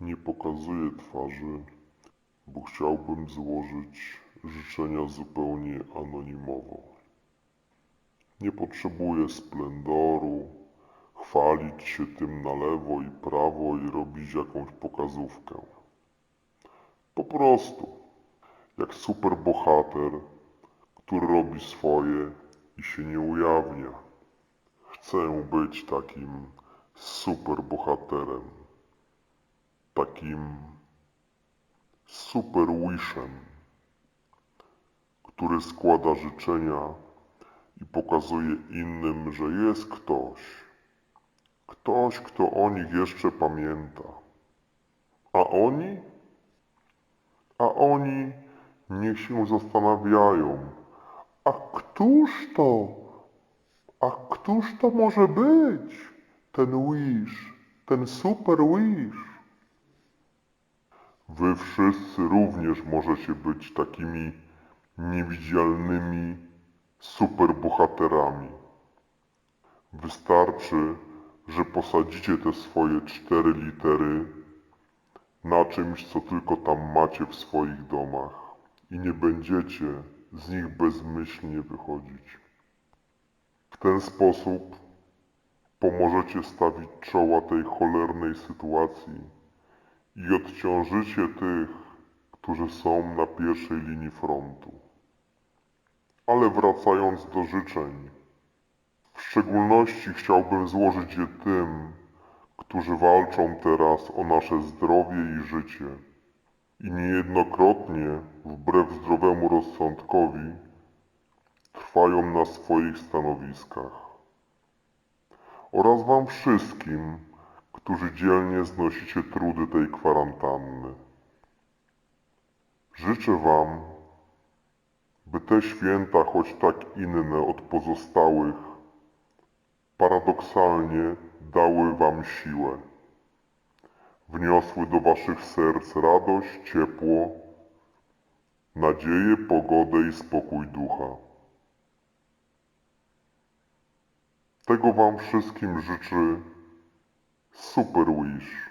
Nie pokazuję twarzy, bo chciałbym złożyć życzenia zupełnie anonimowo. Nie potrzebuję splendoru, chwalić się tym na lewo i prawo i robić jakąś pokazówkę. Po prostu, jak superbohater, który robi swoje i się nie ujawnia. Chcę być takim superbohaterem, takim super wishem, który składa życzenia i pokazuje innym, że jest ktoś, ktoś, kto o nich jeszcze pamięta. A oni? A oni niech się zastanawiają, a któż to? A któż to może być? Ten Wish, ten super Wish. Wy wszyscy również możecie być takimi niewidzialnymi superbohaterami. Wystarczy, że posadzicie te swoje cztery litery na czymś, co tylko tam macie w swoich domach i nie będziecie z nich bezmyślnie wychodzić. W ten sposób pomożecie stawić czoła tej cholernej sytuacji i odciążycie tych, którzy są na pierwszej linii frontu. Ale wracając do życzeń, w szczególności chciałbym złożyć je tym, którzy walczą teraz o nasze zdrowie i życie i niejednokrotnie, wbrew zdrowemu rozsądkowi, trwają na swoich stanowiskach. Oraz Wam wszystkim, którzy dzielnie znosicie trudy tej kwarantanny. Życzę Wam, by te święta, choć tak inne od pozostałych, paradoksalnie dały Wam siłę. Wniosły do Waszych serc radość, ciepło, nadzieję, pogodę i spokój ducha. Tego Wam wszystkim życzy Super Wish.